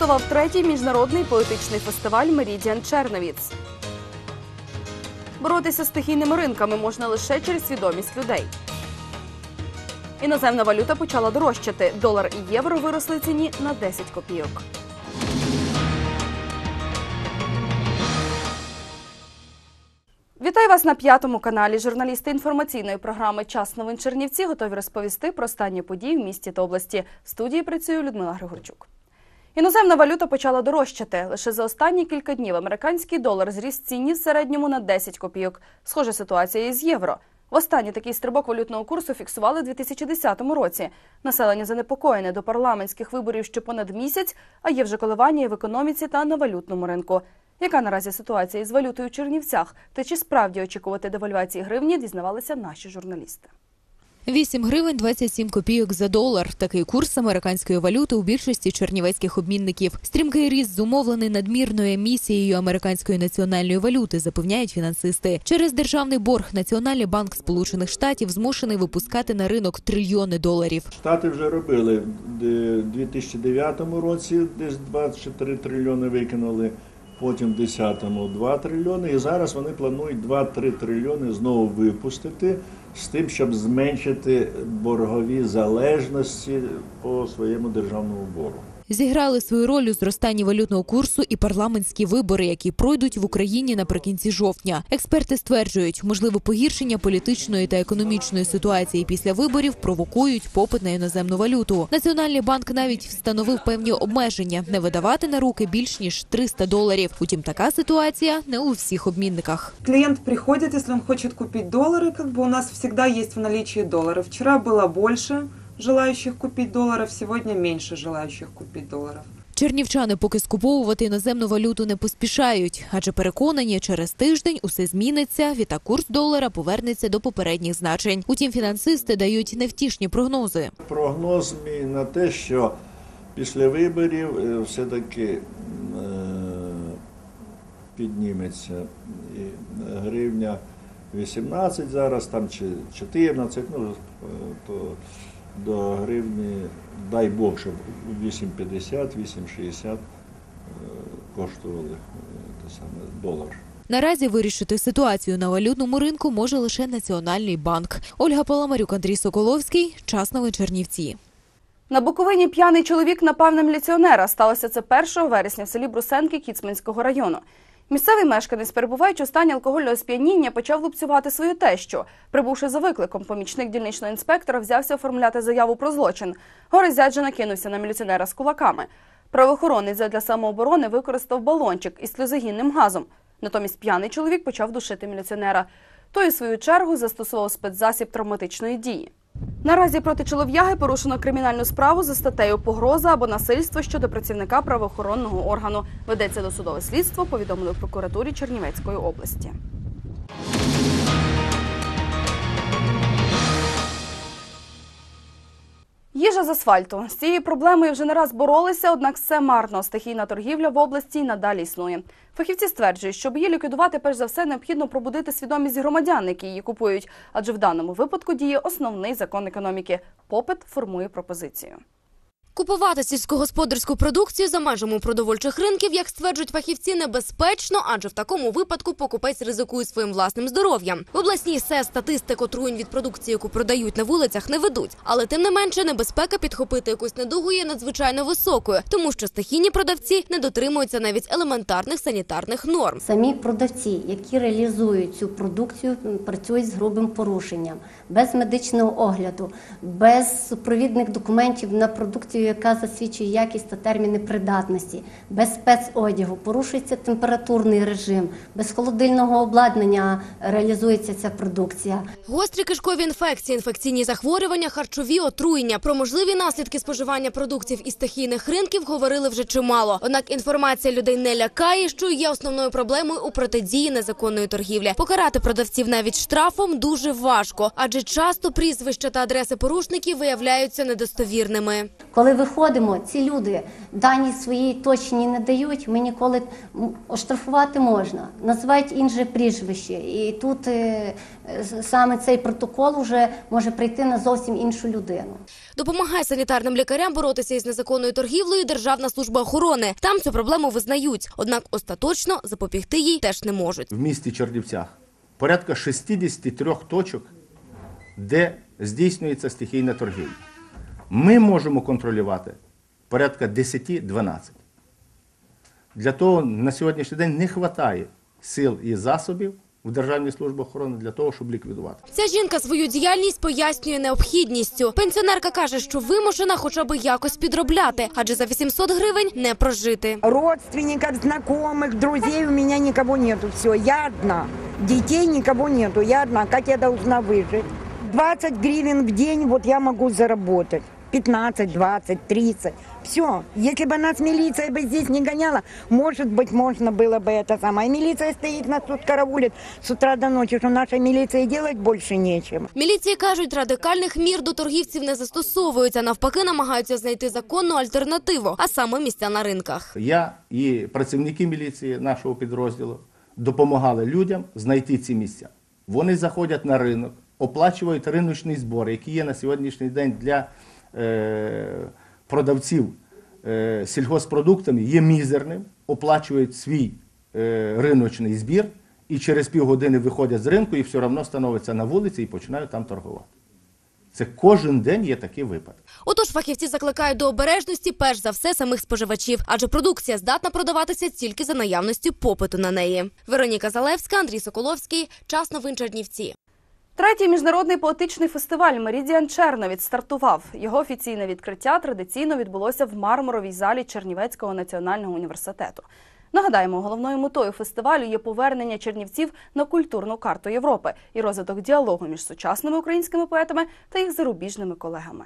стартував третій міжнародний поетичний фестиваль Мерідіан Черновіц. Боротися з стихійними ринками можна лише через свідомість людей. Іноземна валюта почала дорожчати. Долар і євро виросли ціні на 10 копійок. Вітаю вас на п'ятому каналі. Журналісти інформаційної програми Час новин Чернівці готові розповісти про останні події в місті та області. В студії працює Людмила Григорчук. Іноземна валюта почала дорожчати. Лише за останні кілька днів американський долар зріс ціні в середньому на 10 копійок. Схожа ситуація і з євро. Востаннє такий стрибок валютного курсу фіксували у 2010 році. Населення занепокоєне до парламентських виборів ще понад місяць, а є вже коливання і в економіці та на валютному ринку. Яка наразі ситуація із валютою в Чернівцях? Та чи справді очікувати девальвації гривні, дізнавалися наші журналісти. 8 гривень 27 копійок за долар. Такий курс американської валюти у більшості чернівецьких обмінників. Стрімкий ріст зумовлений надмірною емісією американської національної валюти, запевняють фінансисти. Через державний борг Національний банк Сполучених Штатів змушений випускати на ринок трильйони доларів. Штати вже робили в 2009 році, десь 24 трильйони викинули, потім в 2010 2 трильйони, і зараз вони планують 2-3 трильйони знову випустити з тим, щоб зменшити боргові залежності по своєму державному боргу Зіграли свою роль у зростанні валютного курсу і парламентські вибори, які пройдуть в Україні наприкінці жовтня. Експерти стверджують, можливе погіршення політичної та економічної ситуації після виборів провокують попит на іноземну валюту. Національний банк навіть встановив певні обмеження не видавати на руки більш ніж 300 доларів. Утім, така ситуація не у всіх обмінниках. Клиент приходит, если он хочет купить доллары, как бы у нас всегда есть в наличии доллары. Вчера было больше желающих купить долларов, сегодня меньше желающих купить долларов. Чернівчани поки скуповувати іноземну валюту не поспішають, адже переконані, через тиждень усе зміниться. Відтак курс долара повернеться до попередніх значень. Утім, фінансисти дають невтішні прогнози. Прогноз мій на те, що після виборів е, все-таки е, підніметься і гривня 18 зараз, там чи 14, ну е, то до гривні, дай Бог, щоб 8,50, 8,60 е, коштували е, те саме долар. Наразі вирішити ситуацію на валютному ринку може лише Національний банк. Ольга Паламарюк, Андрій Соколовський. Час новин Чернівці. На Буковині п'яний чоловік напав на міліціонера. Сталося це 1 вересня в селі Брусенки Кіцманського району. Місцевий мешканець, перебуваючи у стані алкогольного сп'яніння, почав лупцювати свою тещу. Прибувши за викликом, помічник дільничного інспектора взявся оформляти заяву про злочин. Горизять же накинувся на міліціонера з кулаками. Правоохоронець задля самооборони використав балончик із сльозогінним газом. Натомість п'яний чоловік почав душити міліціонера. Той, у свою чергу, застосував спецзасіб травматичної дії. Наразі проти чолов'яги порушено кримінальну справу за статтею погроза або насильство щодо працівника правоохоронного органу. Ведеться досудове слідство, повідомили в прокуратурі Чернівецької області. Їжа з асфальту з цією проблемою вже не раз боролися, однак все марно. Стихійна торгівля в області й надалі існує. Фахівці стверджують, щоб її ліквідувати, перш за все, необхідно пробудити свідомість громадян, які її купують. Адже в даному випадку діє основний закон економіки. Попит формує пропозицію. Купувати сільськогосподарську продукцію за межами продовольчих ринків, як стверджують фахівці, небезпечно, адже в такому випадку покупець ризикує своїм власним здоров'ям. В обласній СЕС статистику отруєнь від продукції, яку продають на вулицях, не ведуть. Але тим не менше, небезпека підхопити якусь недугу є надзвичайно високою, тому що стихійні продавці не дотримуються навіть елементарних санітарних норм. Самі продавці, які реалізують цю продукцію, працюють з грубим порушенням, без медичного огляду, без супровідних документів на продукцію, яка засвідчує якість та терміни придатності, без спецодягу, порушується температурний режим, без холодильного обладнання реалізується ця продукція. Гострі кишкові інфекції, інфекційні захворювання, харчові отруєння. Про можливі наслідки споживання продуктів із стихійних ринків говорили вже чимало. Однак інформація людей не лякає, що є основною проблемою у протидії незаконної торгівлі. Покарати продавців навіть штрафом дуже важко, адже часто прізвища та адреси порушників виявляються недостовірними. Коли Коли виходимо, ці люди дані свої точні не дають, ми ніколи оштрафувати можна, називають інше прізвище. І тут е, саме цей протокол вже може прийти на зовсім іншу людину. Допомагає санітарним лікарям боротися із незаконною торгівлею Державна служба охорони. Там цю проблему визнають, однак остаточно запобігти їй теж не можуть. в місті Чернівцях порядка 63 точок, де здійснюється стихійна торгівля. Ми можемо контролювати порядка 10-12. Для того на сьогоднішній день не вистачає сил і засобів в Державній службі охорони для того, щоб ліквідувати. Ця жінка свою діяльність пояснює необхідністю. Пенсіонерка каже, що вимушена хоча б якось підробляти, адже за 800 гривень не прожити. Родственников, знакомых, друзей у меня никого нету. Все, я одна. Детей никого нету. Я одна. Как я должна выжить? 20 гривен в день вот я могу заработать. 15, 20, 30. Все. Если бы нас милиция бы здесь не гоняла, может быть, можно было бы это самое. Милиция стоит, нас тут караулит с утра до ночи, что нашей милиции делать больше нечем. Міліції кажуть, радикальних мір до торгівців не застосовуються, навпаки, намагаються знайти законну альтернативу, а саме місця на ринках. Я і працівники міліції нашого підрозділу допомагали людям знайти ці місця. Вони заходять на ринок, оплачують риночний збор, який є на сьогоднішній день для е, продавців е, сільгоспродуктами, є мізерним, оплачують свій е, риночний збір і через півгодини виходять з ринку і все одно становляться на вулиці і починають там торгувати. Це кожен день є такі випадки. Отож, фахівці закликають до обережності перш за все самих споживачів, адже продукція здатна продаватися тільки за наявності попиту на неї. Вероніка Залевська, Андрій Соколовський. Час новин Чернівці. Третій міжнародний поетичний фестиваль Меридіан Черновіць стартував. Його офіційне відкриття традиційно відбулося в мармуровій залі Чернівецького національного університету. Нагадаємо, головною метою фестивалю є повернення чернівців на культурну карту Європи і розвиток діалогу між сучасними українськими поетами та їх зарубіжними колегами.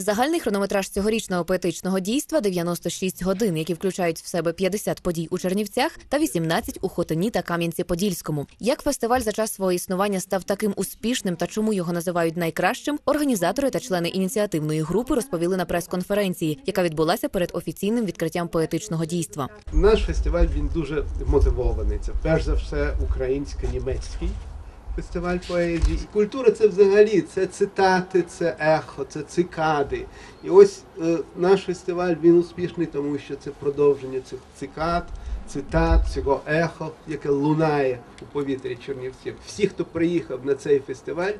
Загальний хронометраж цьогорічного поетичного дійства 96 годин, які включають в себе 50 подій у Чернівцях та 18 у Хотині та Кам'янці-Подільському. Як фестиваль за час свого існування став таким успішним та чому його називають найкращим, організатори та члени ініціативної групи розповіли на прес-конференції, яка відбулася перед офіційним відкриттям поетичного дійства. Наш фестиваль він дуже мотивований. Це перш за все українсько-німецький фестиваль поезії. І Культура це взагалі це цитати, це ехо, це цикади. І ось е, наш фестиваль він успішний, тому що це продовження цих цикад, цитат, цього ехо, яке лунає у повітрі Чернівців. Всі, хто приїхав на цей фестиваль,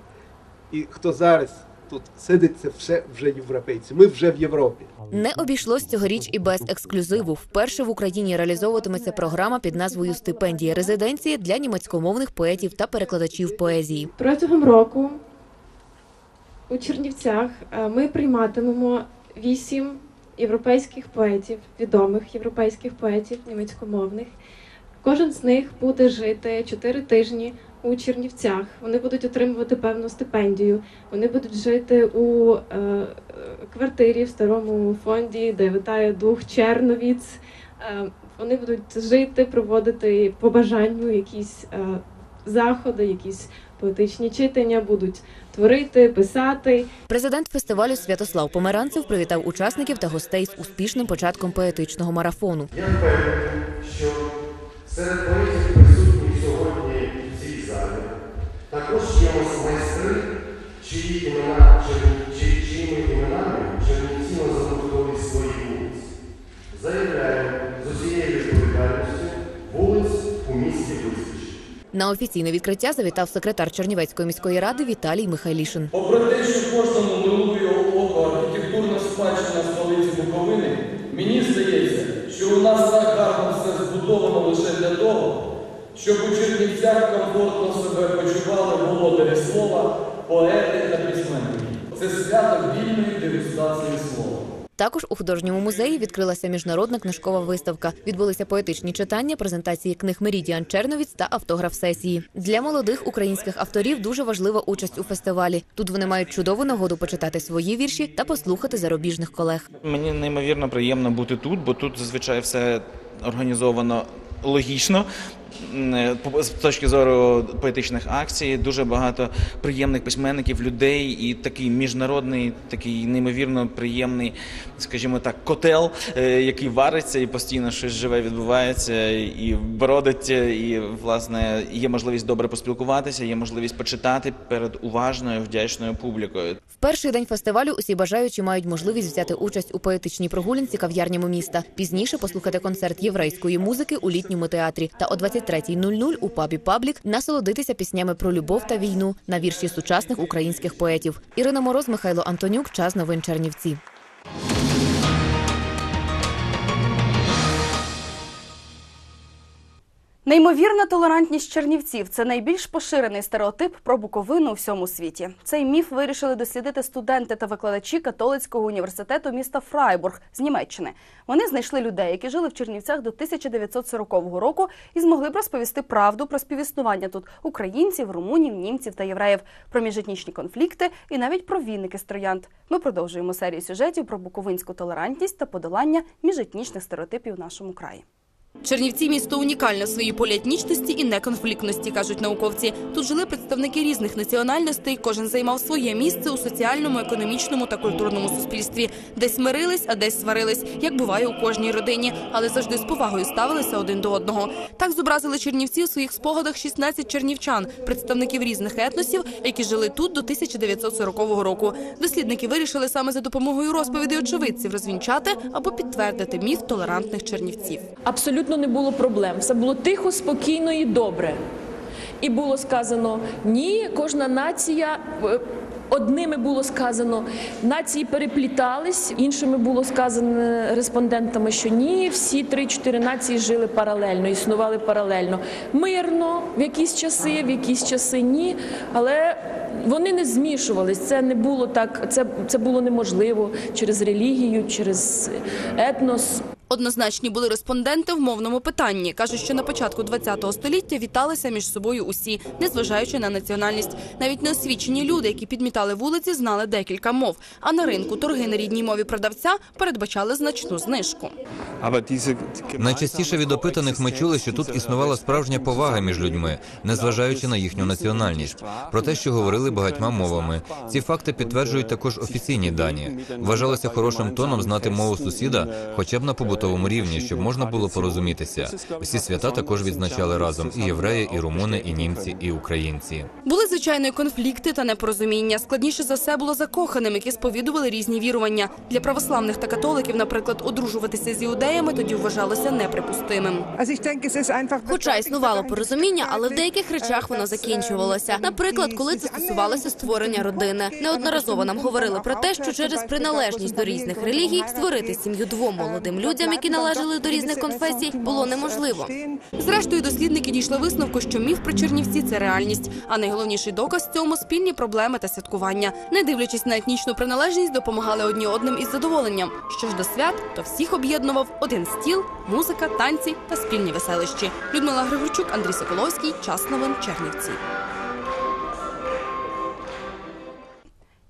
і хто зараз тут сидить, це все вже європейці. Ми вже в Європі. Не обійшлось цьогоріч і без ексклюзиву. Вперше в Україні реалізовуватиметься програма під назвою Стипендія резиденції для німецькомовних поетів та перекладачів поезії. Протягом року у Чернівцях е, ми прийматимемо вісім європейських поетів, відомих європейських поетів німецькомовних. Кожен з них буде жити чотири тижні у Чернівцях. Вони будуть отримувати певну стипендію. Вони будуть жити у е, квартирі в старому фонді, де витає дух Черновіц. Е, вони будуть жити, проводити по бажанню якісь е, заходи, якісь поетичні читання, будуть творити, писати. Президент фестивалю Святослав Померанцев привітав учасників та гостей з успішним початком поетичного марафону. Я впевнений, що серед поетів присутніх сьогодні в цій залі також є майстри, чиї імена чи- чиїми іменами чернівці забудовують свої вулиці. Заявляю з усією відповідальністю вулиць у місті Височі. На офіційне відкриття завітав секретар Чернівецької міської ради Віталій Михайлішин. Попри те, що кожному милує око архітектурна спадщина столиці Буковини, мені здається, у нас так гарно все збудовано лише для того, щоб у Чернівцях комфортно себе почували володарі слова, поети та письменники. Це свято вільної дегустації слова. Також у художньому музеї відкрилася міжнародна книжкова виставка. Відбулися поетичні читання, презентації книг Мерідіан Черновіць та автограф сесії. Для молодих українських авторів дуже важлива участь у фестивалі. Тут вони мають чудову нагоду почитати свої вірші та послухати зарубіжних колег. Мені неймовірно приємно бути тут, бо тут зазвичай все організовано логічно. По- з точки зору поетичних акцій, дуже багато приємних письменників, людей і такий міжнародний, такий неймовірно приємний, скажімо так, котел, е, який вариться і постійно щось живе відбувається, і бродить, і власне є можливість добре поспілкуватися, є можливість почитати перед уважною, вдячною публікою. В перший день фестивалю усі бажаючі мають можливість взяти участь у поетичній прогулянці кав'ярнями міста. Пізніше послухати концерт єврейської музики у літньому театрі та о 23.00 у пабі Паблік насолодитися піснями про любов та війну на вірші сучасних українських поетів. Ірина Мороз, Михайло Антонюк. Час новин Чернівці. Неймовірна толерантність чернівців це найбільш поширений стереотип про Буковину у всьому світі. Цей міф вирішили дослідити студенти та викладачі католицького університету міста Фрайбург з Німеччини. Вони знайшли людей, які жили в Чернівцях до 1940 року і змогли б розповісти правду про співіснування тут українців, румунів, німців та євреїв, про міжетнічні конфлікти і навіть про вінники з троянд. Ми продовжуємо серію сюжетів про буковинську толерантність та подолання міжетнічних стереотипів в нашому краї. Чернівці місто унікальне в своїй поліетнічності і неконфліктності, кажуть науковці. Тут жили представники різних національностей. Кожен займав своє місце у соціальному, економічному та культурному суспільстві. Десь мирились, а десь сварились, як буває у кожній родині, але завжди з повагою ставилися один до одного. Так зобразили чернівці у своїх спогадах 16 чернівчан, представників різних етносів, які жили тут до 1940 року. Дослідники вирішили саме за допомогою розповідей очевидців розвінчати або підтвердити міф толерантних чернівців. Абсолютно не було проблем. Все було тихо, спокійно і добре. І було сказано ні, кожна нація. е, Одними було сказано, нації переплітались, іншими було сказано респондентами, що ні, всі три-чотири нації жили паралельно, існували паралельно. Мирно в якісь часи, в якісь часи ні. Але вони не змішувались. Це не було так, це, це було неможливо через релігію, через етнос. Однозначні були респонденти в мовному питанні. кажуть, що на початку ХХ століття віталися між собою усі, незважаючи на національність. Навіть неосвічені люди, які підмітали вулиці, знали декілька мов. А на ринку торги на рідній мові продавця передбачали значну знижку. Найчастіше від опитаних ми чули, що тут існувала справжня повага між людьми, незважаючи на їхню національність. Про те, що говорили багатьма мовами. Ці факти підтверджують також офіційні дані. Вважалося хорошим тоном знати мову сусіда, хоча б на побутовому рівні, щоб можна було порозумітися. Всі свята також відзначали разом і євреї, і румуни, і німці, і українці. Були звичайно і конфлікти та непорозуміння. Складніше за все було закоханим, які сповідували різні вірування. Для православних та католиків, наприклад, одружуватися з іудеями тоді вважалося неприпустимим. Хоча існувало порозуміння, але в деяких речах воно закінчувалося. Наприклад, коли це стосувалося створення родини. Неодноразово нам говорили про те, що через приналежність до різних релігій створити сім'ю двом молодим людям, які належали до різних конфесій, було неможливо. Зрештою, дослідники дійшли висновку, що міф про Чернівці це реальність. А найголовніший доказ цьому спільні проблеми та святкування. Не дивлячись на етнічну приналежність, допомагали одні одним із задоволенням. Що ж до свят, то всіх об'єднував один стіл, музика, танці та спільні веселищі. Людмила Григорчук, Андрій Соколовський. Час новин Чернівці.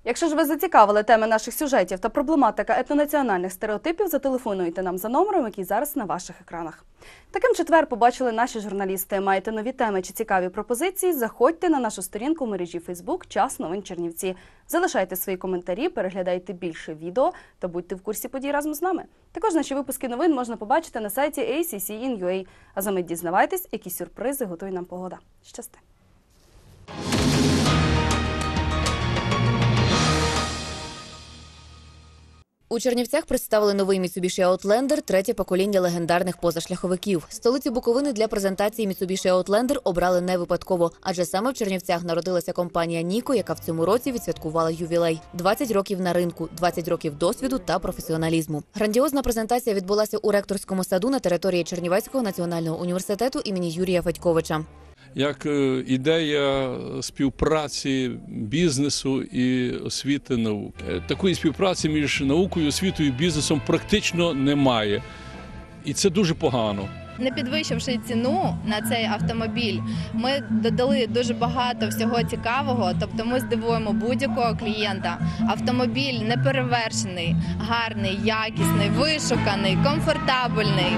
Якщо ж вас зацікавили теми наших сюжетів та проблематика етнонаціональних стереотипів, зателефонуйте нам за номером, який зараз на ваших екранах. Таким четвер побачили наші журналісти. Маєте нові теми чи цікаві пропозиції? Заходьте на нашу сторінку в мережі Фейсбук Час новин Чернівці. Залишайте свої коментарі, переглядайте більше відео та будьте в курсі подій разом з нами. Також наші випуски новин можна побачити на сайті ACC.in.ua. А за мить дізнавайтесь, які сюрпризи готує нам погода. Щасти! У Чернівцях представили новий Mitsubishi Outlander, третє покоління легендарних позашляховиків. Столицю Буковини для презентації Mitsubishi Outlander обрали не випадково, адже саме в Чернівцях народилася компанія Ніко, яка в цьому році відсвяткувала ювілей. 20 років на ринку, 20 років досвіду та професіоналізму. Грандіозна презентація відбулася у ректорському саду на території Чернівецького національного університету імені Юрія Федьковича. Як е, ідея співпраці бізнесу і освіти науки. Е, Такої співпраці між наукою, освітою і бізнесом практично немає. І це дуже погано. Не підвищивши ціну на цей автомобіль, ми додали дуже багато всього цікавого. Тобто, ми здивуємо будь-якого клієнта. Автомобіль неперевершений, гарний, якісний, вишуканий, комфортабельний.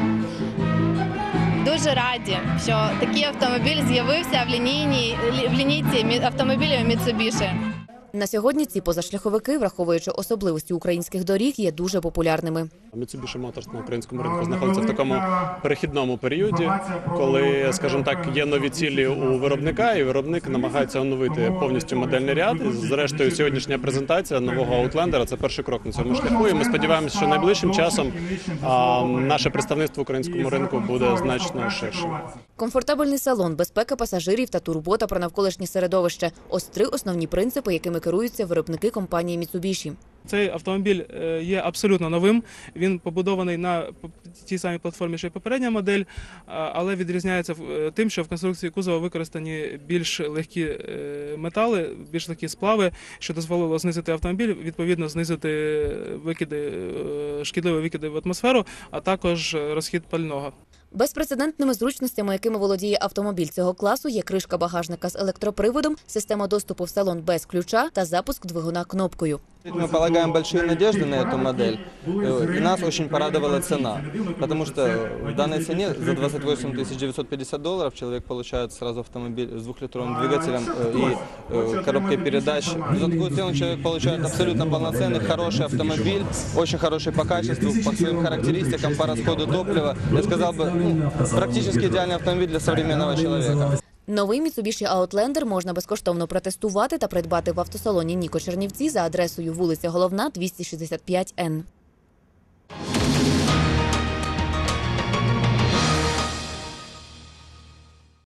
Дуже раді, що такий автомобіль з'явився в лінійній в лінійці автомобілів Mitsubishi. На сьогодні ці позашляховики, враховуючи особливості українських доріг, є дуже популярними. Mitsubishi Motors на українському ринку знаходиться в такому перехідному періоді, коли, скажімо так, є нові цілі у виробника, і виробник намагається оновити повністю модельний ряд. І, зрештою, сьогоднішня презентація нового Outlander – це перший крок на цьому шляху. І ми сподіваємося, що найближчим часом а, наше представництво українському ринку буде значно ширшим. Комфортабельний салон, безпека пасажирів та турбота про навколишнє середовище – ось три основні принципи, якими керуються виробники компанії Mitsubishi. Цей автомобіль е, є абсолютно новим. Він побудований на тій самій платформі, що й попередня модель, але відрізняється е, тим, що в конструкції кузова використані більш легкі е, метали, більш легкі сплави, що дозволило знизити автомобіль, відповідно знизити викиди, шкідливі викиди в атмосферу, а також розхід пального. Безпрецедентними зручностями, якими володіє автомобіль цього класу, є кришка багажника з електроприводом, система доступу в салон без ключа та запуск двигуна кнопкою. Мы полагаем большие надежды на эту модель, Э, и нас очень порадовала цена, потому что в данной цене за 28 950 долларов человек получает сразу автомобиль с двухлитровым двигателем э, и э, коробкой передач. За такую цену человек получает абсолютно полноценный, хороший автомобиль, очень хороший по качеству, по своим характеристикам, по расходу топлива. Я сказал бы, ну, практически идеальный автомобиль для современного человека. Новий Mitsubishi Outlander можна безкоштовно протестувати та придбати в автосалоні Ніко Чернівці за адресою вулиця Головна, 265 Н.